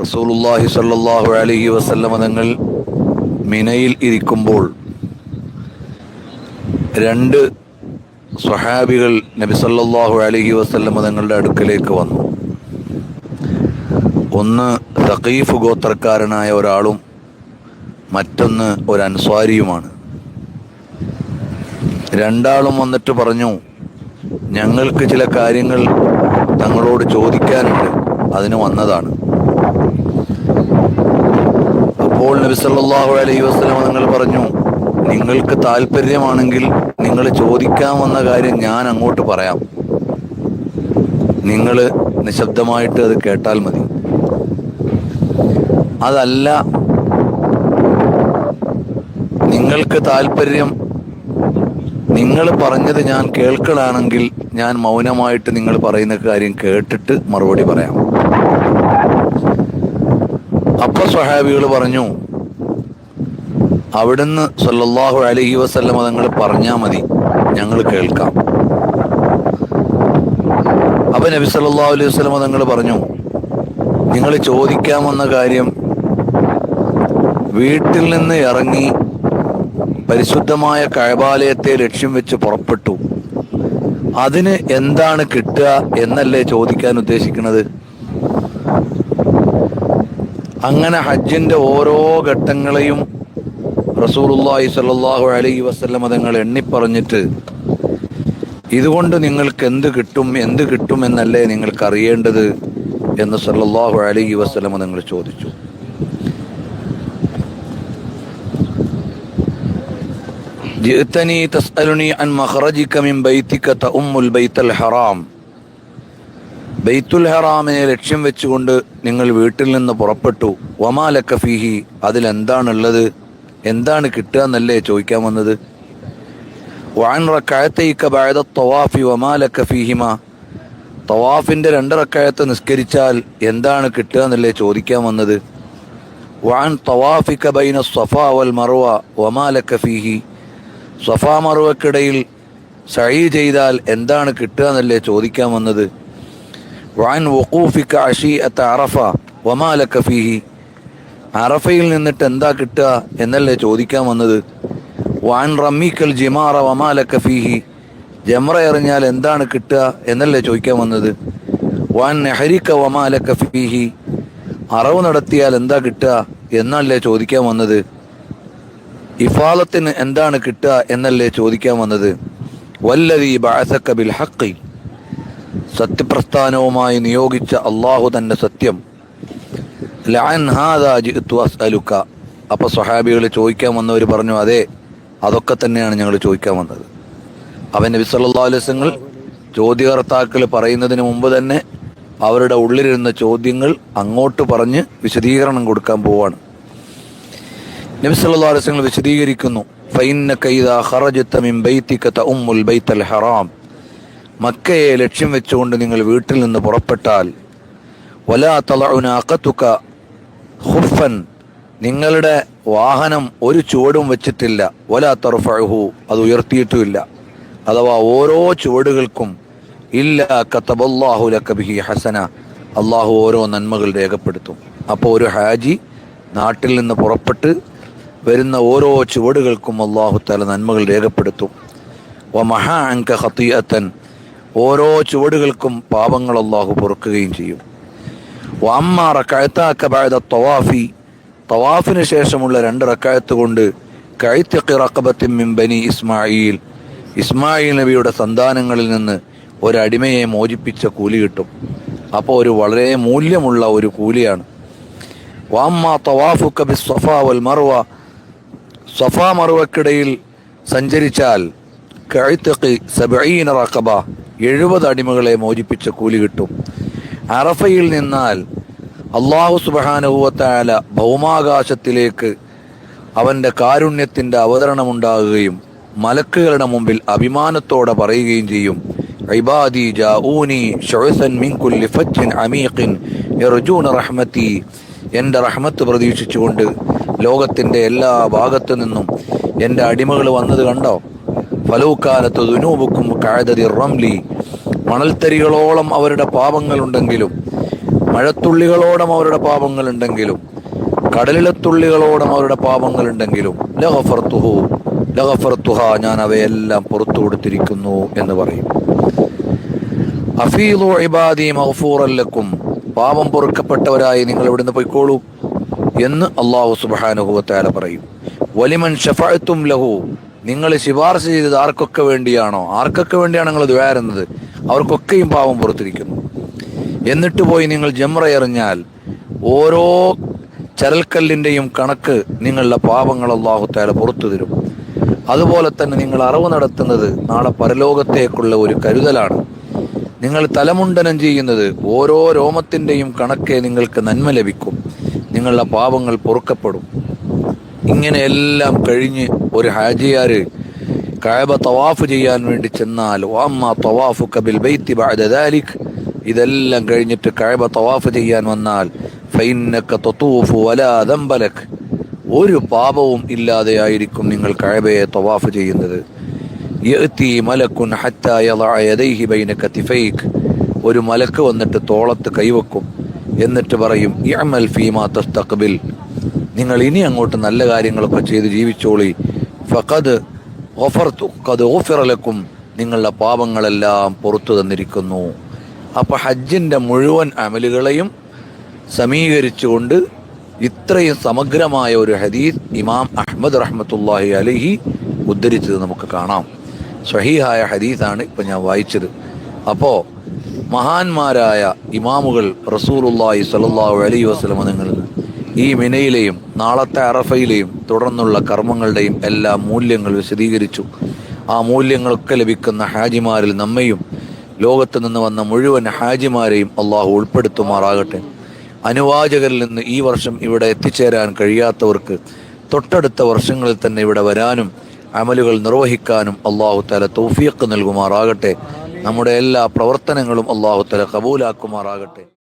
റസൂലുല്ലാഹി സ്വല്ലല്ലാഹു അലൈഹി വസല്ലമ തങ്ങൾ മിനയിൽ ഇരിക്കുമ്പോൾ രണ്ട് സ്വഹാബികൾ നബി സല്ലല്ലാഹു അലൈഹി വസല്ലമ തങ്ങളുടെ അടുക്കലേക്ക് വന്നു. ഒന്ന് തഖീഫ് ഗോത്രക്കാരനായ ഒരാളും മറ്റൊന്ന് ഒരു അൻസ്വാരിയുമാണ്. രണ്ടാളും വന്നിട്ട് പറഞ്ഞു ഞങ്ങൾക്ക് ചില കാര്യങ്ങൾ തങ്ങളോട് ചോദിക്കാനുണ്ട്. അതിന് വന്നതാണ് അപ്പോൾ നബി സല്ലല്ലാഹു അലൈഹി വസല്ലം നിങ്ങൾ പറഞ്ഞു നിങ്ങൾക്ക് താല്പര്യമാണെങ്കിൽ നിങ്ങൾ ചോദിക്കാൻ വന്ന കാര്യം ഞാൻ അങ്ങോട്ട് പറയാം. നിങ്ങൾ നിശബ്ദമായിട്ട് അത് കേട്ടാൽ മതി. അതല്ല നിങ്ങൾക്ക് താല്പര്യം നിങ്ങൾ പറഞ്ഞത് ഞാൻ കേൾക്കലാണെങ്കിൽ ഞാൻ മൗനമായിട്ട് നിങ്ങൾ പറയുന്ന കാര്യം കേട്ടിട്ട് മറുപടി പറയാം. അപ്പൊ സ്വഹാബികൾ പറഞ്ഞു അവിടുന്ന് സല്ലല്ലാഹു അലഹി വസ്ല്ലം തങ്ങൾ പറഞ്ഞാൽ മതി ഞങ്ങൾ കേൾക്കാം. അപ്പൊ നബി സല്ലല്ലാഹു അലൈഹി വസല്ലമ തങ്ങൾ പറഞ്ഞു നിങ്ങൾ ചോദിക്കാമെന്ന കാര്യം വീട്ടിൽ നിന്ന് ഇറങ്ങി പരിശുദ്ധമായ കഴബാലയത്തെ ലക്ഷ്യം വെച്ച് പുറപ്പെട്ടു. അതിന് എന്താണ് കിട്ടുക എന്നല്ലേ ചോദിക്കാൻ ഉദ്ദേശിക്കുന്നത്? അങ്ങനെ ഹജ്ജിന്റെ ഓരോ ഘട്ടങ്ങളെയും റസൂലുള്ളാഹി സ്വല്ലല്ലാഹു അലൈഹി വസ്ലം തങ്ങൾ എണ്ണിപ്പറഞ്ഞിട്ട് ഇതുകൊണ്ട് നിങ്ങൾക്ക് എന്ത് കിട്ടും എന്ത് കിട്ടും എന്നല്ലേ നിങ്ങൾക്ക് അറിയേണ്ടത് എന്ന് സല്ലാഹു അലൈഹി വസല്ലമ നിങ്ങൾ ചോദിച്ചു. ജിഅ്തനി തസ്അലുനി അൻ മഖറജിക മിൻ ബൈതിക തഉമ്മുൽ ബൈത്തൽ ഹറാം. ബൈത്തുൽ ഹറാമിനെ ലക്ഷ്യം വെച്ചുകൊണ്ട് നിങ്ങൾ വീട്ടിൽ നിന്ന് പുറപ്പെട്ടു. വമാലക്കഫീഹി അതിൽ എന്താണുള്ളത് എന്താണ് കിട്ടുക എന്നല്ലേ ചോദിക്കാൻ വന്നത്? വാൻ റക്കായത്തേക്ക് ബഅദ തവാഫി വമാലക്ക ഫീഹിമ. തവാഫിന്റെ രണ്ട് റക്കായത്ത് നിസ്കരിച്ചാൽ എന്താണ് കിട്ടുക എന്നല്ലേ ചോദിക്കാൻ വന്നത്? വാൻ തവാഫിക ബൈന സഫ വൽ മറുവ വമാലക്ക ഫീഹി. സഫാ മറുവക്കിടയിൽ സഴി ചെയ്താൽ എന്താണ് കിട്ടുക എന്നല്ലേ ചോദിക്കാൻ വന്നത്? വാൻ വഖൂഫിക്ക അഷി അത്ത അറഫ വമാലക്ക ഫീഹി. അറഫയിൽ നിന്നിട്ട് എന്താ കിട്ടുക എന്നല്ലേ ചോദിക്കാൻ വന്നത്? വാൻ റമ്മിക്കൽ ജിമാറ വമാലക്ക ഫീഹി. ജമറ എറിഞ്ഞാൽ എന്താണ് കിട്ടുക എന്നല്ലേ ചോദിക്കാൻ വന്നത്? വാൻ നെഹരിക്ക വമാലക്ക ഫീഹി. അറവ് നടത്തിയാൽ എന്താ കിട്ടുക എന്നല്ലേ ചോദിക്കാൻ വന്നത്? ഇഫാലത്തിന് എന്താണ് കിട്ടുക എന്നല്ലേ ചോദിക്കാൻ വന്നത്? വല്ലതി ബാസക്ക ബിൽ ഹക്കി സത്യപ്രസ്ഥാനവുമായി നിയോഗിച്ച അള്ളാഹു തന്റെ സത്യം. ലഅൻ ഹാദാ അപ്പൊ സ്വഹാബികൾ ചോദിക്കാൻ വന്നവർ പറഞ്ഞു അതെ അതൊക്കെ തന്നെയാണ് ഞങ്ങൾ ചോദിക്കാൻ വന്നത്. അവൻ നബി അലൈഹി വസല്ലം ചോദ്യകർത്താക്കൾ പറയുന്നതിന് മുമ്പ് തന്നെ അവരുടെ ഉള്ളിലിരുന്ന ചോദ്യങ്ങൾ അങ്ങോട്ട് പറഞ്ഞ് വിശദീകരണം കൊടുക്കാൻ പോവാണ്. നബി അലൈഹി വസല്ലം വിശദീകരിക്കുന്നു ഫൈന്ന മിൻ ഉമ്മുൽ ഹറാം. മക്കയെ ലക്ഷ്യം വെച്ചുകൊണ്ട് നിങ്ങൾ വീട്ടിൽ നിന്ന് പുറപ്പെട്ടാൽ വലാ തലഉനാഖതുക ഖുഫൻ നിങ്ങളുടെ വാഹനം ഒരു ചുവടും വെച്ചിട്ടില്ല. ഒല തർഫഅഹു അത് ഉയർത്തിയിട്ടുമില്ല. അഥവാ ഓരോ ചുവടുകൾക്കും ഇല്ല കത്തബല്ലാഹു ലക ബിഹി ഹസന അള്ളാഹു ഓരോ നന്മകൾ രേഖപ്പെടുത്തും. അപ്പോൾ ഒരു ഹാജി നാട്ടിൽ നിന്ന് പുറപ്പെട്ട് വരുന്ന ഓരോ ചുവടുകൾക്കും അള്ളാഹു തല നന്മകൾ രേഖപ്പെടുത്തും. വമഹ അങ്ക ഖത്തിയത്തൻ ഓരോ ചുവടുകൾക്കും പാപങ്ങൾ അള്ളാഹു പൊറുക്കുകയും ചെയ്യും. വമ്മ റക്കഴത്താക്ക ബായത തവാഫി തവാഫിന് ശേഷമുള്ള രണ്ട് റക്കായത്ത് കൊണ്ട് കഴുത്തക്കി ഇസ്മായിൽ ഇസ്മായിൽ നബിയുടെ സന്താനങ്ങളിൽ നിന്ന് ഒരടിമയെ മോചിപ്പിച്ച കൂലി കിട്ടും. അപ്പോൾ ഒരു വളരെ മൂല്യമുള്ള ഒരു കൂലിയാണ്. വാമ്മ തവാഫു കബി സഫ വൽ മറുവ സഫ മറുവക്കിടയിൽ സഞ്ചരിച്ചാൽ കഴുത്തക്കി സബീന റക്കബ എഴുപത് അടിമകളെ മോചിപ്പിച്ച കൂലി കിട്ടും. അറഫയിൽ നിന്നാൽ അള്ളാഹു സുബാനുഭവത്തായ ഭൗമാകാശത്തിലേക്ക് അവന്റെ കാരുണ്യത്തിന്റെ അവതരണമുണ്ടാകുകയും മലക്കുകളുടെ മുമ്പിൽ അഭിമാനത്തോടെ പറയുകയും ചെയ്യും. ഇബാദി ജാഊനി അമീഖിൻ യർജൂന റഹ്മതി എന്റെ റഹ്മത്ത് പ്രതീക്ഷിച്ചുകൊണ്ട് ലോകത്തിന്റെ എല്ലാ ഭാഗത്തു നിന്നും എന്റെ അടിമകൾ വന്നത് കണ്ടോ? ഫലൂക്കാലത്ത് ദുനൂബുക്കും കാഴതതി റംലി മണൽത്തരികളോളം അവരുടെ പാപങ്ങളുണ്ടെങ്കിലും മഴത്തുള്ളികളോളം അവരുടെ പാപങ്ങളുണ്ടെങ്കിലും കടലിലെ തുള്ളികളോളം അവരുടെ പാപങ്ങളുണ്ടെങ്കിലും ലഹഫർത്തുഹു ലഹഫർത്തുഹ ഞാൻ അവയെല്ലാം പുറത്തു കൊടുത്തിരിക്കുന്നു എന്ന് പറയും. അഫീലു ഇബാദി മഹഫൂറല്ലക്കും പാപം പൊറുക്കപ്പെട്ടവരായി നിങ്ങൾ ഇവിടുന്ന് പോയിക്കോളൂ എന്ന് അള്ളാഹു സുബാനുഭവത്താല പറയും. വലിമൻ ഷഫഅത്തും ലഹു നിങ്ങൾ ശിപാർശ ചെയ്തത് ആർക്കൊക്കെ വേണ്ടിയാണോ? ആർക്കൊക്കെ വേണ്ടിയാണ് നിങ്ങൾ ദ്വാരുന്നത് അവർക്കൊക്കെയും പാവം പുറത്തിരിക്കുന്നു. എന്നിട്ട് പോയി നിങ്ങൾ ജമ്ര എറിഞ്ഞാൽ ഓരോ ചരൽക്കല്ലിന്റെയും കണക്ക് നിങ്ങളുടെ പാപങ്ങൾ അള്ളാഹുത്താല പുറത്തു തരും. അതുപോലെ തന്നെ നിങ്ങൾ അറിവ് നടത്തുന്നത് നാളെ പരലോകത്തേക്കുള്ള ഒരു കരുതലാണ്. നിങ്ങൾ തലമുണ്ടനം ചെയ്യുന്നത് ഓരോ രോമത്തിന്റെയും കണക്കെ നിങ്ങൾക്ക് നന്മ ലഭിക്കും. നിങ്ങളുടെ പാപങ്ങൾ പൊറുക്കപ്പെടും. ഇങ്ങനെയെല്ലാം കഴിഞ്ഞ് ഒരു ഹാജിയാർ കായബ തവാഫ് ചെയ്യാൻ വേണ്ടി ചെന്നാൽ വാമ്മ തവാഫു കബിൽ ബൈത്തി ബഅദ ദാലിക് ഇതെല്ലാം കഴിഞ്ഞിട്ട് കായബ തവാഫ് ചെയ്യാൻ വന്നാൽ ഫൈനക്ക തൊത്തൂഫു വലാ ദംബലക് ഒരു പാപവും ഇല്ലാതെയായിരിക്കും നിങ്ങൾ കായബയെ തവാഫ് ചെയ്യുന്നത്. മലക്കുൻ ഹത്താ യളഅ യദൈഹി ബൈന കതിഫൈക് ഒരു മലക്ക് വന്നിട്ട് തോളത്ത് കൈവെക്കും. എന്നിട്ട് പറയും ഇഅമൽ ഫീമാ തസ്തഖ്ബിൽ നിങ്ങൾ ഇനി അങ്ങോട്ട് നല്ല കാര്യങ്ങളൊക്കെ ചെയ്ത് ജീവിച്ചോളി. ഫഖദ് ഖദ് ഗുഫിറ ലക്കും. നിങ്ങളുടെ പാപങ്ങളെല്ലാം പുറത്തു തന്നിരിക്കുന്നു. അപ്പോൾ ഹജ്ജിന്റെ മുഴുവൻ അമലുകളെയും സമീകരിച്ചുകൊണ്ട് ഇത്രയും സമഗ്രമായ ഒരു ഹദീസ് ഇമാം അഹമ്മദ് റഹ്മത്തുല്ലാഹി അലഹി ഉദ്ധരിച്ചത് നമുക്ക് കാണാം. സ്വഹീഹായ ഹദീസാണ് ഇപ്പൊ ഞാൻ വായിച്ചത്. അപ്പോൾ മഹാന്മാരായ ഇമാമുകൾ റസൂലുല്ലാഹി സ്വല്ലല്ലാഹു അലൈഹി വസല്ലമ നിങ്ങൾ ഈ മിനയിലെയും നാളത്തെ അറഫയിലെയും തുടർന്നുള്ള കർമ്മങ്ങളുടെയും എല്ലാ മൂല്യങ്ങൾ വിശദീകരിച്ചു. ആ മൂല്യങ്ങളൊക്കെ ലഭിക്കുന്ന ഹാജിമാരിൽ നമ്മയും ലോകത്ത് നിന്ന് വന്ന മുഴുവൻ ഹാജിമാരെയും അള്ളാഹു ഉൾപ്പെടുത്തുമാറാകട്ടെ. അനുവാചകരിൽ നിന്ന് ഈ വർഷം ഇവിടെ എത്തിച്ചേരാൻ കഴിയാത്തവർക്ക് തൊട്ടടുത്ത വർഷങ്ങളിൽ തന്നെ ഇവിടെ വരാനും അമലുകൾ നിർവഹിക്കാനും അള്ളാഹു തല തൗഫീഖ് നൽകുമാറാകട്ടെ. നമ്മുടെ എല്ലാ പ്രവർത്തനങ്ങളും അള്ളാഹു തല കബൂലാക്കുമാറാകട്ടെ.